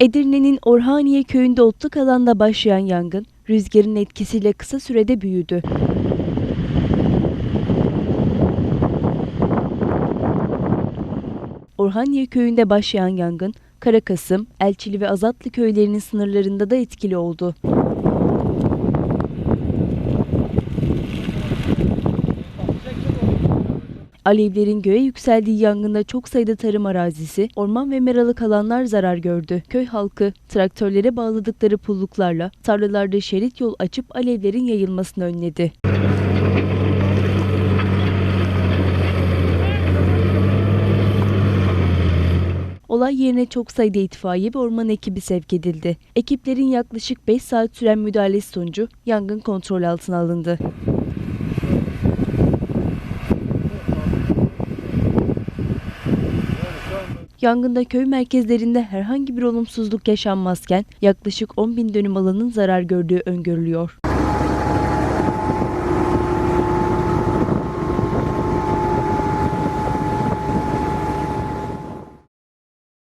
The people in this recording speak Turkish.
Edirne'nin Orhaniye köyünde otluk alanda başlayan yangın, rüzgarın etkisiyle kısa sürede büyüdü. Orhaniye köyünde başlayan yangın, Karakasım, Elçili ve Azatlı köylerinin sınırlarında da etkili oldu. Alevlerin göğe yükseldiği yangında çok sayıda tarım arazisi, orman ve meralık alanlar zarar gördü. Köy halkı traktörlere bağladıkları pulluklarla tarlalarda şerit yol açıp alevlerin yayılmasını önledi. Olay yerine çok sayıda itfaiye ve orman ekibi sevk edildi. Ekiplerin yaklaşık 5 saat süren müdahalesi sonucu yangın kontrol altına alındı. Yangında köy merkezlerinde herhangi bir olumsuzluk yaşanmazken yaklaşık 10 bin dönüm alanın zarar gördüğü öngörülüyor.